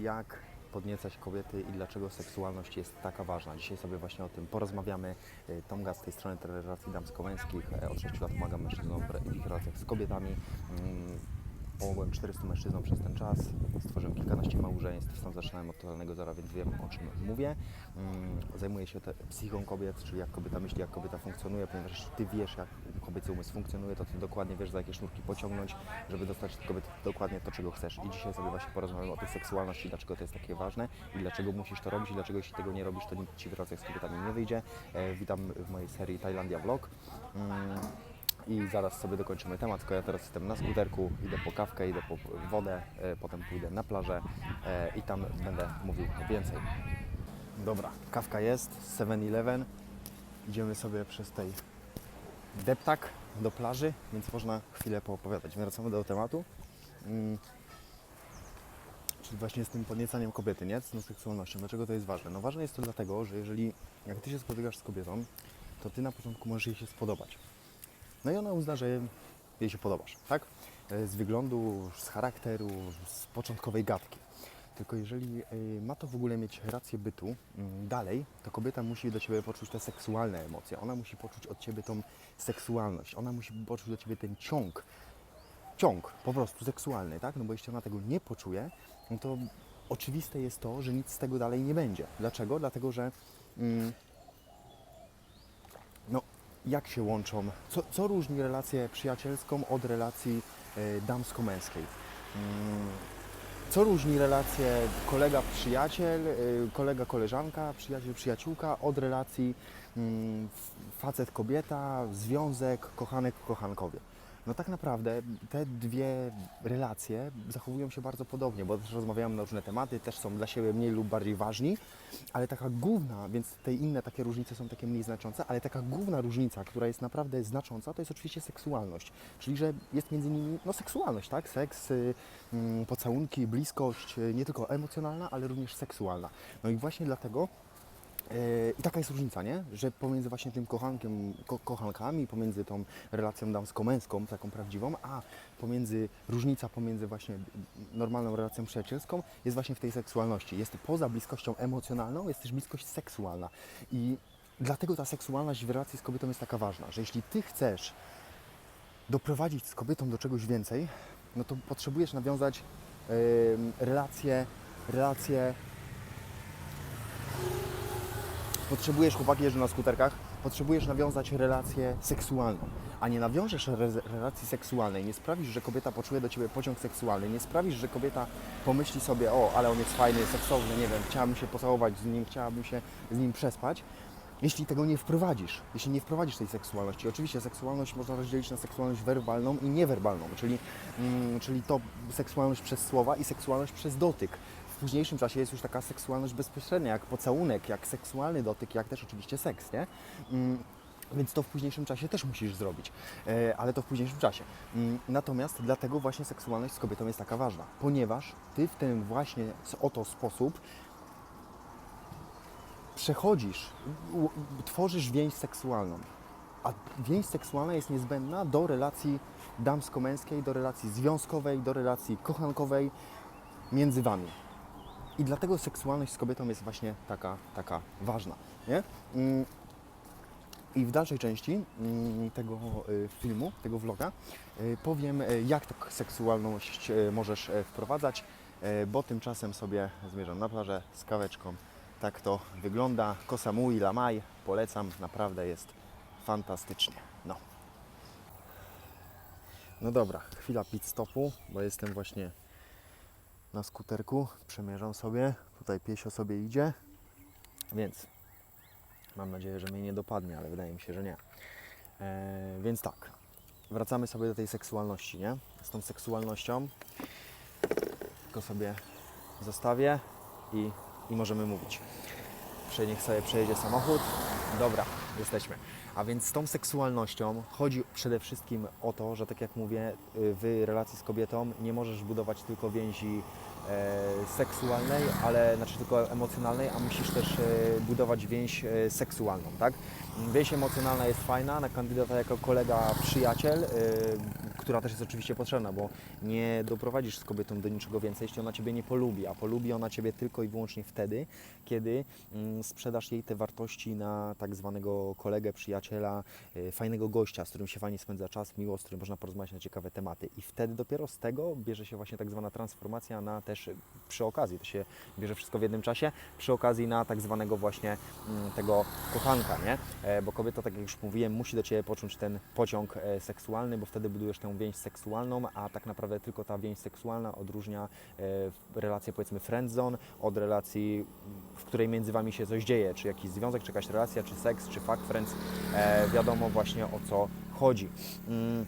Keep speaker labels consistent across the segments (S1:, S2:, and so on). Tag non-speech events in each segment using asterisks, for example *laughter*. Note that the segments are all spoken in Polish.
S1: jak podniecać kobiety i dlaczego seksualność jest taka ważna. Dzisiaj sobie właśnie o tym porozmawiamy. Y, Tomga z tej strony relacji damsko-męskich. E, Od 6 lat pomagam mężczyznom w ich relacjach z kobietami. Mm, Pomogłem 400 mężczyznom przez ten czas, stworzyłem kilkanaście małżeństw, sam zaczynałem od totalnego zera, więc wiem o czym mówię. Mm, Zajmuję się te psychiką kobiet, czyli jak kobieta myśli, jak kobieta funkcjonuje, ponieważ jeśli Ty wiesz, jak kobiecy umysł funkcjonuje, to Ty dokładnie wiesz, za jakie sznurki pociągnąć, żeby dostać od kobiety dokładnie to, czego chcesz. I dzisiaj sobie właśnie porozmawiamy o tej seksualności, dlaczego to jest takie ważne i dlaczego musisz to robić i dlaczego jeśli tego nie robisz, to nic Ci w relacjach z kobietami nie wyjdzie. E, Witam w mojej serii Tajlandia Vlog. I zaraz sobie dokończymy temat, tylko ja teraz jestem na skuterku, idę po kawkę, idę po wodę, e, potem pójdę na plażę e, i tam będę mówił więcej. Dobra, kawka jest, 7-Eleven. Idziemy sobie przez tej deptak do plaży, więc można chwilę poopowiadać. Wracamy do tematu. Mm. Czyli właśnie z tym podniecaniem kobiety, nie? Z seksualnością. Dlaczego to jest ważne? No ważne jest to dlatego, że jeżeli jak Ty się spotykasz z kobietą, to Ty na początku możesz jej się spodobać. No i ona uzna, że jej się podobasz, tak? E, Z wyglądu, z charakteru, z początkowej gadki. Tylko jeżeli e, ma to w ogóle mieć rację bytu mm, dalej, to kobieta musi do Ciebie poczuć te seksualne emocje. Ona musi poczuć od Ciebie tą seksualność. Ona musi poczuć do Ciebie ten ciąg. Ciąg po prostu seksualny, tak? No bo jeśli ona tego nie poczuje, no to oczywiste jest to, że nic z tego dalej nie będzie. Dlaczego? Dlatego, że mm, jak się łączą, co, co różni relację przyjacielską od relacji e, damsko-męskiej? Mm, Co różni relację kolega-przyjaciel, e, kolega-koleżanka, przyjaciel-przyjaciółka od relacji mm, facet-kobieta, związek, kochanek-kochankowie? No tak naprawdę te dwie relacje zachowują się bardzo podobnie, bo też rozmawiamy na różne tematy, też są dla siebie mniej lub bardziej ważni, ale taka główna, więc te inne takie różnice są takie mniej znaczące, ale taka główna różnica, która jest naprawdę znacząca, to jest oczywiście seksualność. Czyli, że jest między nimi no, seksualność, tak? Seks, y, mm, pocałunki, bliskość, y, nie tylko emocjonalna, ale również seksualna. No i właśnie dlatego I taka jest różnica, nie? Że pomiędzy właśnie tym kochankiem, ko kochankami, pomiędzy tą relacją damsko-męską, taką prawdziwą, a pomiędzy różnica pomiędzy właśnie normalną relacją przyjacielską jest właśnie w tej seksualności. Jest poza bliskością emocjonalną, jest też bliskość seksualna. I dlatego ta seksualność w relacji z kobietą jest taka ważna, że jeśli ty chcesz doprowadzić z kobietą do czegoś więcej, no to potrzebujesz nawiązać yy, relacje, relacje potrzebujesz, chłopaki jeżdżą na skuterkach, potrzebujesz nawiązać relację seksualną, a nie nawiążesz re relacji seksualnej, nie sprawisz, że kobieta poczuje do Ciebie pociąg seksualny, nie sprawisz, że kobieta pomyśli sobie, o, ale on jest fajny, seksowny, nie wiem, chciałabym się pocałować z nim, chciałabym się z nim przespać, jeśli tego nie wprowadzisz, jeśli nie wprowadzisz tej seksualności. Oczywiście seksualność można rozdzielić na seksualność werbalną i niewerbalną, czyli, mm, czyli to seksualność przez słowa i seksualność przez dotyk. Późniejszym czasie jest już taka seksualność bezpośrednia, jak pocałunek, jak seksualny dotyk, jak też oczywiście seks, nie? Mm, Więc to w późniejszym czasie też musisz zrobić, e, ale to w późniejszym czasie. Mm, Natomiast dlatego właśnie seksualność z kobietą jest taka ważna, ponieważ ty w ten właśnie oto sposób przechodzisz, tworzysz więź seksualną. A więź seksualna jest niezbędna do relacji damsko-męskiej, do relacji związkowej, do relacji kochankowej między wami. I dlatego seksualność z kobietą jest właśnie taka, taka ważna. Nie? Mm, I w dalszej części mm, tego y, filmu, tego vloga, y, powiem, y, jak tę seksualność y, możesz wprowadzać, bo tymczasem sobie zmierzam na plażę z kaweczką. Tak to wygląda. Koh Samui Lamai. Polecam, naprawdę jest fantastycznie. No. No dobra, chwila pit stopu, bo jestem właśnie na skuterku. Przemierzam sobie. Tutaj piesio sobie idzie. Więc mam nadzieję, że mnie nie dopadnie, ale wydaje mi się, że nie. E, więc tak, wracamy sobie do tej seksualności, nie? Z tą seksualnością tylko sobie zostawię i, i możemy mówić. Niech sobie przejedzie samochód. Dobra, jesteśmy. A więc z tą seksualnością chodzi przede wszystkim o to, że tak jak mówię, y, w relacji z kobietą nie możesz budować tylko więzi seksualnej, ale znaczy tylko emocjonalnej, a musisz też e, budować więź e, seksualną, tak? Więź emocjonalna jest fajna na kandydata jako kolega, przyjaciel, e, która też jest oczywiście potrzebna, bo nie doprowadzisz z kobietą do niczego więcej, jeśli ona Ciebie nie polubi, a polubi ona Ciebie tylko i wyłącznie wtedy, kiedy mm, sprzedasz jej te wartości na tak zwanego kolegę, przyjaciela, y, fajnego gościa, z którym się fajnie spędza czas, miło, z którym można porozmawiać na ciekawe tematy. I wtedy dopiero z tego bierze się właśnie tak zwana transformacja na też y, przy okazji, to się bierze wszystko w jednym czasie, przy okazji na tak zwanego właśnie mm, tego kochanka, nie? E, Bo kobieta, tak jak już mówiłem, musi do Ciebie poczuć ten pociąg e, seksualny, bo wtedy budujesz tę więź seksualną, a tak naprawdę tylko ta więź seksualna odróżnia e, relację powiedzmy friendzone od relacji, w której między Wami się coś dzieje, czy jakiś związek, czy jakaś relacja, czy seks, czy fuck friends, e, wiadomo właśnie o co chodzi. Mm,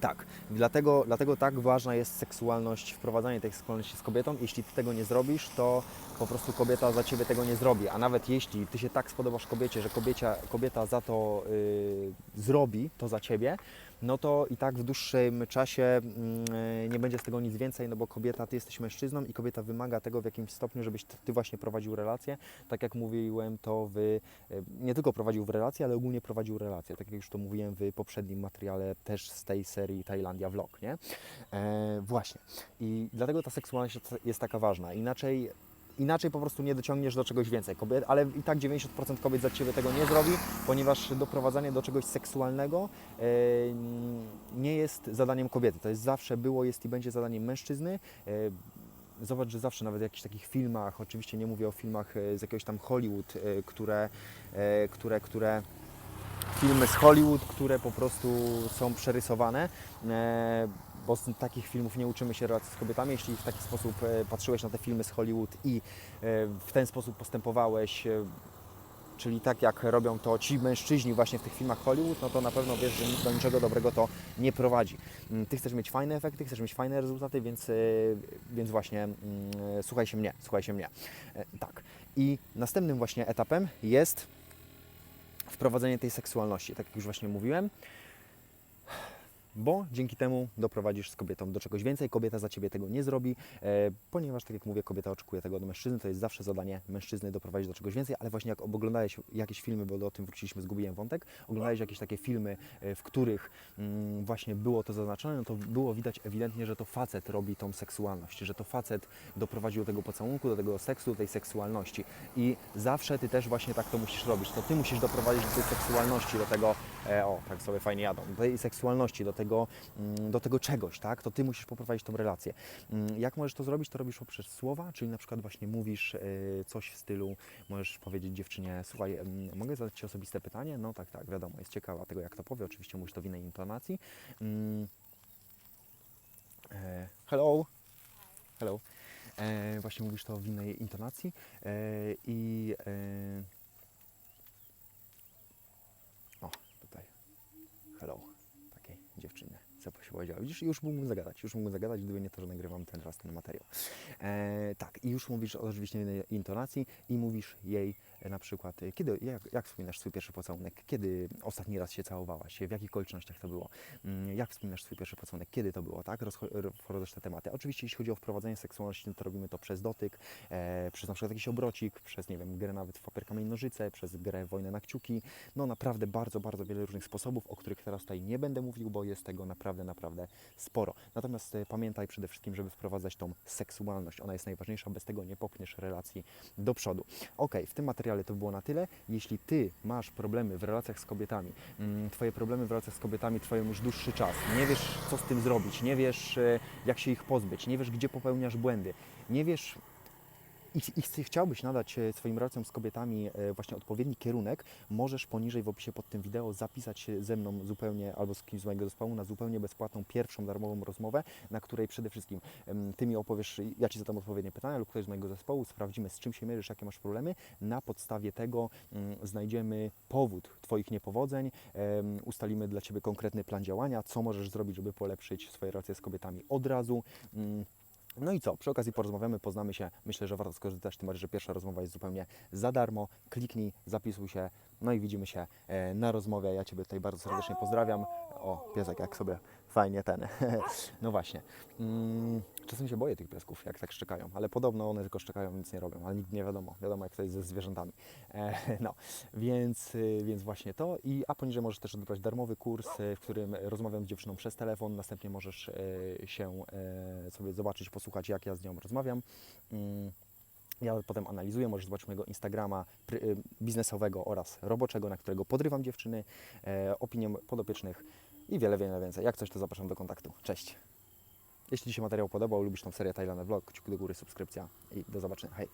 S1: tak, dlatego, dlatego tak ważna jest seksualność, wprowadzanie tej seksualności z kobietą. Jeśli ty tego nie zrobisz, to po prostu kobieta za ciebie tego nie zrobi. A nawet jeśli ty się tak spodobasz kobiecie, że kobiecia, kobieta za to y, zrobi to za ciebie, no to i tak w dłuższym czasie mm, nie będzie z tego nic więcej, no bo kobieta, ty jesteś mężczyzną i kobieta wymaga tego w jakimś stopniu, żebyś ty właśnie prowadził relację. Tak jak mówiłem, to wy y, nie tylko prowadził w relacje, ale ogólnie prowadził relacje. Tak jak już to mówiłem w poprzednim materiale też z tej serii Tajlandia Vlog, nie? E, właśnie. I dlatego ta seksualność jest taka ważna. Inaczej Inaczej po prostu nie dociągniesz do czegoś więcej kobiet, ale i tak 90% kobiet za Ciebie tego nie zrobi, ponieważ doprowadzanie do czegoś seksualnego e, nie jest zadaniem kobiety. To jest zawsze było, jest i będzie zadaniem mężczyzny. E, Zobacz, że zawsze nawet w jakichś takich filmach, oczywiście nie mówię o filmach e, z jakiegoś tam Hollywood, które, które, które filmy z Hollywood, które po prostu są przerysowane, bo z takich filmów nie uczymy się relacji z kobietami. Jeśli w taki sposób e, patrzyłeś na te filmy z Hollywood i e, w ten sposób postępowałeś, e, czyli tak jak robią to ci mężczyźni właśnie w tych filmach Hollywood, no to na pewno wiesz, że do niczego dobrego to nie prowadzi. Mm, Ty chcesz mieć fajne efekty, chcesz mieć fajne rezultaty, więc, więc właśnie mm, słuchaj się mnie, słuchaj się mnie. Tak. I następnym właśnie etapem jest wprowadzenie tej seksualności, tak jak już właśnie mówiłem, bo dzięki temu doprowadzisz z kobietą do czegoś więcej. Kobieta za ciebie tego nie zrobi, e, ponieważ, tak jak mówię, kobieta oczekuje tego od mężczyzny. To jest zawsze zadanie mężczyzny doprowadzić do czegoś więcej, ale właśnie jak oglądałeś jakieś filmy, bo o tym wróciliśmy, zgubiłem wątek, oglądałeś jakieś takie filmy, e, w których mm, właśnie było to zaznaczone, no to było widać ewidentnie, że to facet robi tą seksualność, że to facet doprowadził do tego pocałunku, do tego seksu, do tej seksualności. I zawsze ty też właśnie tak to musisz robić. To ty musisz doprowadzić do tej seksualności, do tego, e, o, tak sobie fajnie jadą, do tej seksualności, do tego, mm, do tego czegoś, tak? To ty musisz poprowadzić tą relację. Mm, Jak możesz to zrobić? To robisz poprzez słowa, czyli na przykład właśnie mówisz e, coś w stylu, możesz powiedzieć dziewczynie, słuchaj, mogę zadać Ci osobiste pytanie? No tak, tak, wiadomo, jest ciekawa tego, jak to powie, oczywiście mówisz to w innej intonacji. Mm, e, Hello. Hello. E, właśnie mówisz to w innej intonacji e, i e, o, tutaj hello, takiej dziewczyny co się powiedziała. Widzisz, już mógłbym zagadać, już mógłbym zagadać, gdyby nie to, że nagrywam ten raz ten materiał. E, tak, i już mówisz oczywiście w innej intonacji i mówisz jej na przykład, e, kiedy, jak, jak wspominasz swój pierwszy pocałunek, kiedy ostatni raz się całowałaś, w jakich okolicznościach to było, Mm, jak wspominasz swój pierwszy pocałunek, kiedy to było, tak, Rozcho- wprowadzasz te tematy. Oczywiście jeśli chodzi o wprowadzenie seksualności, no to robimy to przez dotyk, e, przez na przykład jakiś obrocik, przez, nie wiem, grę nawet w papier, kamień, nożyce, przez grę wojnę na kciuki, no naprawdę bardzo, bardzo wiele różnych sposobów, o których teraz tutaj nie będę mówił, bo jest tego naprawdę, naprawdę sporo. Natomiast e, pamiętaj przede wszystkim, żeby wprowadzać tą seksualność. Ona jest najważniejsza, bez tego nie popchniesz relacji do przodu. Ok, w tym materiale to było na tyle. Jeśli Ty masz problemy w relacjach z kobietami, mm, Twoje problemy w relacjach z kobietami trwają już dłuższy czas, nie wiesz co z tym zrobić, nie wiesz e, jak się ich pozbyć, nie wiesz gdzie popełniasz błędy, nie wiesz i, i chci- chciałbyś nadać e, swoim relacjom z kobietami e, właśnie odpowiedni kierunek, możesz poniżej w opisie pod tym wideo zapisać się ze mną zupełnie albo z kimś z mojego zespołu na zupełnie bezpłatną pierwszą darmową rozmowę, na której przede wszystkim Ty mi opowiesz, ja Ci zadam odpowiednie pytania lub ktoś z mojego zespołu, sprawdzimy z czym się mierzysz, jakie masz problemy. Na podstawie tego mm, znajdziemy powód Twoich niepowodzeń, ustalimy dla Ciebie konkretny plan działania, co możesz zrobić, żeby polepszyć swoje relacje z kobietami od razu. No i co? Przy okazji porozmawiamy, poznamy się. Myślę, że warto skorzystać, tym że pierwsza rozmowa jest zupełnie za darmo. Kliknij, zapisuj się, no i widzimy się e, na rozmowie. Ja Ciebie tutaj bardzo serdecznie pozdrawiam. O, piesek jak sobie fajnie ten. *laughs* no właśnie. Mm, czasem się boję tych piesków, jak tak szczekają, ale podobno one tylko szczekają, nic nie robią, ale nigdy nie wiadomo. Wiadomo, jak to jest ze zwierzętami. E, *laughs* no, więc, y, więc właśnie to. I, a poniżej możesz też odebrać darmowy kurs, y, w którym rozmawiam z dziewczyną przez telefon. Następnie możesz e, się e, sobie zobaczyć, posłuchać, jak ja z nią rozmawiam. Mm, ja potem analizuję, możesz zobaczyć mojego Instagrama y, biznesowego oraz roboczego, na którego podrywam dziewczyny, e, opinię podopiecznych i wiele, wiele więcej. Jak coś, to zapraszam do kontaktu. Cześć! Jeśli Ci się materiał podobał, lubisz tą serię Thailand Vlog, kciuki do góry, subskrypcja i do zobaczenia. Hej!